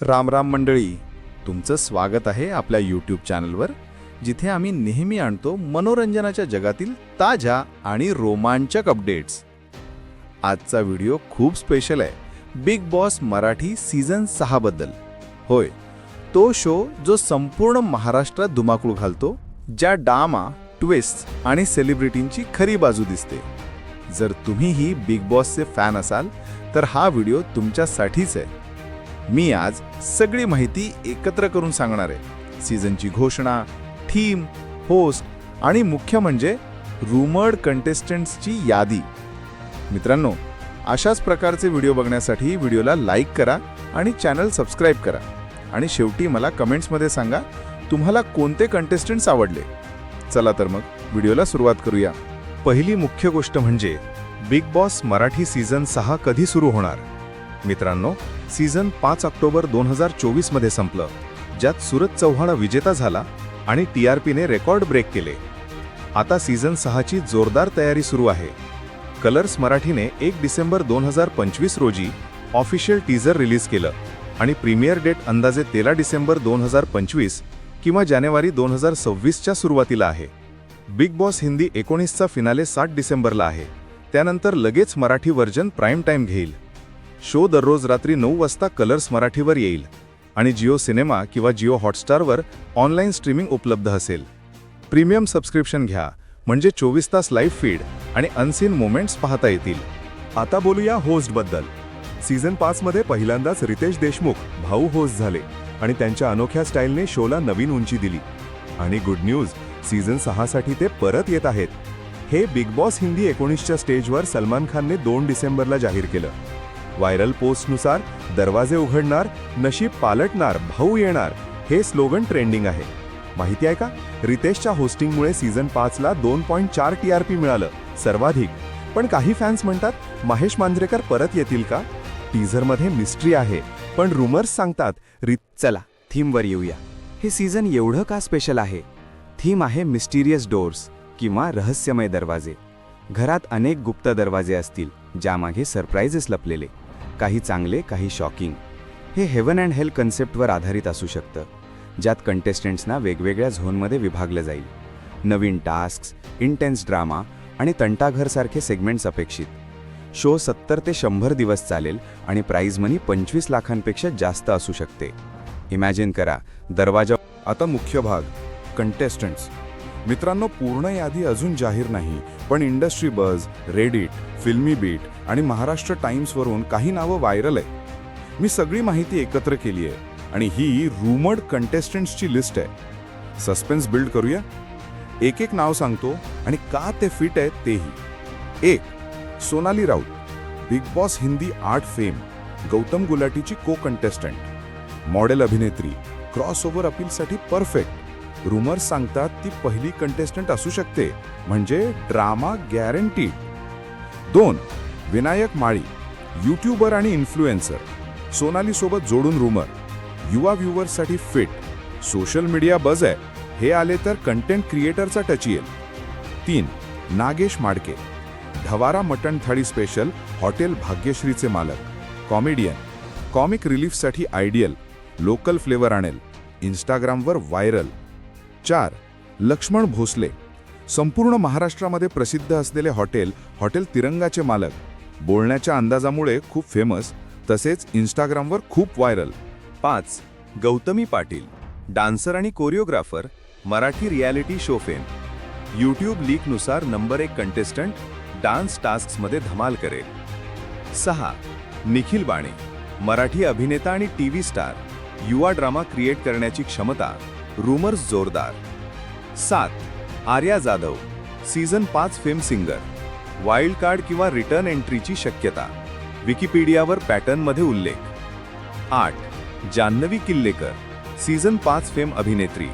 राम राम मंडळी तुमचं स्वागत आहे आपल्या यूट्यूब चॅनलवर जिथे आम्ही नेहमी आणतो मनोरंजनाच्या जगातील ताज्या आणि रोमांचक अपडेट्स आजचा व्हिडिओ खूप स्पेशल आहे बिग बॉस मराठी सीझन सहाबद्दल होय तो शो जो संपूर्ण महाराष्ट्रात धुमाकूळ घालतो ज्या डामा ट्विस्ट आणि सेलिब्रिटींची खरी बाजू दिसते. जर तुम्हीही बिग बॉसचे फॅन असाल तर हा व्हिडिओ तुमच्यासाठीच आहे. मी आज सगळी माहिती एकत्र करून सांगणार आहे. सीझनची घोषणा थीम होस्ट आणि मुख्य म्हणजे रुमर्ड कंटेस्टंट्सची यादी. मित्रांनो अशाच प्रकारचे व्हिडिओ बघण्यासाठी व्हिडिओला लाईक करा आणि चॅनल सबस्क्राईब करा. आणि शेवटी मला कमेंट्समध्ये सांगा तुम्हाला कोणते कंटेस्टंट्स आवडले? चला तर मग व्हिडिओला सुरुवात करूया. पहिली मुख्य गोष्ट म्हणजे बिग बॉस मराठी सीझन सहा कधी सुरू होणार? मित्रांनो सीझन पाच ऑक्टोबर दोन हजार चोवीसमध्ये संपलं ज्यात सुरत चव्हाण विजेता झाला आणि टी आर पीने रेकॉर्ड ब्रेक केले. आता सीझन सहाची जोरदार तयारी सुरू आहे. कलर्स मराठीने एक डिसेंबर दोन हजार पंचवीस रोजी ऑफिशियल टीझर रिलीज केलं आणि प्रीमियर डेट अंदाजे तेरा डिसेंबर दोन हजार पंचवीस किंवा जानेवारी दोन हजार सव्वीसच्या सुरुवातीला आहे. बिग बॉस हिंदी एकोणीसचा फिनाले सात डिसेंबरला आहे. त्यानंतर लगेच मराठी व्हर्जन प्राईम टाईम घेईल. शो दररोज रात्री नऊ वाजता कलर्स मराठीवर येईल. आणि जिओ सिनेमा किंवा जिओ हॉटस्टारवर ऑनलाईन स्ट्रीमिंग उपलब्ध असेल. प्रीमियम सबस्क्रिप्शन घ्या म्हणजे चोवीस तास लाईव्ह फीड आणि अनसीन मोमेंट्स पाहता येतील. आता बोलूया होस्टबद्दल. सीझन पाचमध्ये पहिल्यांदाच रितेश देशमुख भाऊ होस्ट झाले आणि त्यांच्या अनोख्या स्टाईलने शोला नवीन उंची दिली. आणि गुड न्यूज सीझन सहासाठी ते परत येत आहेत. हे बिग बॉस हिंदी एकोणीसच्या स्टेजवर सलमान खानने दोन डिसेंबरला जाहीर केलं. व्हायरल पोस्टनुसार दरवाजे उघडणार नशीब पालटणार भाऊ येणार हे स्लोगन ट्रेंडिंग आहे. माहिती आहे का? रितेशच्या होस्टिंगमुळे सीझन पाचला दोन पॉईंट चार टी आर पी मिळालं सर्वाधिक. पण काही फॅन्स म्हणतात महेश मांजरेकर परत येतील का? टीझरमध्ये मिस्ट्री आहे पण रुमर्स सांगतात रित चला थीमवर येऊया. हे सीझन एवढं का स्पेशल आहे? थीम आहे मिस्टिरियस डोर्स किंवा रहस्यमय दरवाजे. घरात अनेक गुप्त दरवाजे असतील ज्यामागे सरप्राईजेस लपलेले. काही चांगले काही शॉकिंग हे हेवन अँड हेल कन्सेप्टवर आधारित असू शकतं ज्यात कंटेस्टंट्सना वेगवेगळ्या झोनमध्ये विभागलं जाईल. नवीन टास्क इंटेन्स ड्रामा आणि तंटाघरसारखे सेगमेंट्स अपेक्षित. शो सत्तर ते शंभर दिवस चालेल आणि प्राईज मनी पंचवीस लाखांपेक्षा जास्त असू शकते. इमॅजिन करा दरवाजा आता मुख्य भाग कंटेस्टंट्स मित्रांनो पूर्ण यादी अजून जाहीर नाही पण इंडस्ट्री बज रेडिट फिल्मी बीट आणि महाराष्ट्र टाइम्सवरून काही नावं व्हायरल आहे. मी सगळी माहिती एकत्र केली आहे आणि ही रुमर्ड कंटेस्टंट्सची लिस्ट आहे. सस्पेन्स बिल्ड करूया. एक एक नाव सांगतो आणि का ते फिट आहे तेही. एक सोनाली राऊत बिग बॉस हिंदी आर्ट फेम गौतम गुलाटीची को कंटेस्टंट मॉडेल अभिनेत्री क्रॉस ओव्हर अपीलसाठी परफेक्ट. रुमर्स सांगतात ती पहिली कंटेस्टंट असू शकते म्हणजे ड्रामा गॅरंटी दोन विनायक माळी यूट्यूबर आणि इन्फ्लुएन्सर सोनालीसोबत जोडून रुमर युवा व्ह्युअर्ससाठी फिट सोशल मीडिया बज आहे. हे आले तर कंटेंट क्रिएटरचा टच येईल. तीन नागेश माडके. ढवारा मटण थाळी स्पेशल हॉटेल भाग्यश्रीचे मालक. कॉमेडियन कॉमिक रिलीफसाठी आयडियल लोकल फ्लेवर आणेल. इंस्टाग्रामवर व्हायरल चार लक्ष्मण भोसले. संपूर्ण महाराष्ट्रामध्ये प्रसिद्ध असलेले हॉटेल हॉटेल तिरंगाचे मालक. बोलण्याच्या अंदाजामुळे खूप फेमस तसेच इंस्टाग्रामवर खूप व्हायरल. पाच गौतमी पाटील डान्सर आणि choreographer Marathi reality show fame. YouTube लीकनुसार number एक कंटेस्टंट डान्स टास्क्समध्ये धमाल करेल. सहा निखिल बाणे मराठी अभिनेता आणि टी व्ही स्टार. युवा ड्रामा क्रिएट करण्याची क्षमता रुमर्स जोरदार. सात. आर्या जाधव. सीझन पाच फेम सिंगर. वाईल्ड कार्ड किंवा रिटर्न एंट्रीची शक्यता. विकिपीडियावर पॅटर्नमध्ये उल्लेख. आठ. जान्हवी किल्लेकर. सीझन पाच फेम अभिनेत्री.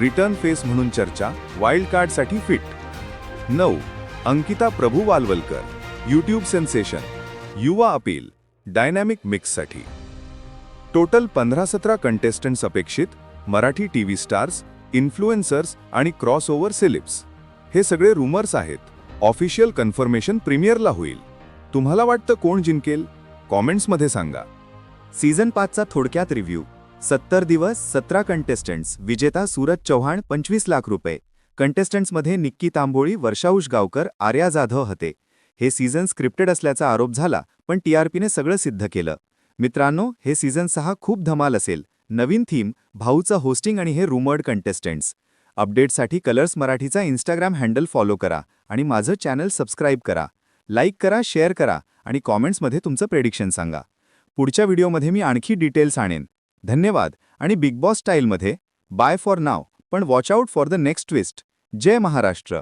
रिटर्न फेस म्हणून चर्चा वाईल्ड कार्डसाठी फिट. नऊ. अंकिता प्रभू वालवलकर. YouTube sensation. युवा अपील डायनॅमिक मिक्ससाठी. टोटल पंधरा सतरा कंटेस्टंट्स अपेक्षित Marathi T V stars influencers आणि क्रॉस ओव्हर हे सगळे रुमर्स आहेत. ऑफिशियल कन्फर्मेशन प्रीमियरला होईल. तुम्हाला वाटतं कोण जिंकेल? कॉमेंट्समध्ये सांगा. सीझन पाचचा थोडक्यात रिव्ह्यू. सत्तर दिवस सतरा कंटेस्टंट्स विजेता सूरज चव्हाण पंचवीस लाख रुपये. कंटेस्टंट्समध्ये निक्की तांबोळी वर्षाऊश गावकर आर्या जाधव होते. हे सीझन स्क्रिप्टेड असल्याचा आरोप झाला पण टीआरपीने सगळं सिद्ध केलं. मित्रांनो हे सीझन सहा खूप धमाल असेल. नवीन थीम भाऊचं होस्टिंग आणि हे रुमर्ड कंटेस्टंट्स अपडेटसाठी कलर्स मराठीचा इंस्टाग्राम हँडल फॉलो करा आणि माझं चॅनल सबस्क्राईब करा. लाईक करा शेअर करा आणि कॉमेंट्समध्ये तुमचं प्रेडिक्शन सांगा. पुढच्या व्हिडिओमध्ये मी आणखी डिटेल्स आणेन. धन्यवाद आणि बिग बॉस स्टाईलमध्ये बाय फॉर नाव पण watch out for the next twist Jai Maharashtra.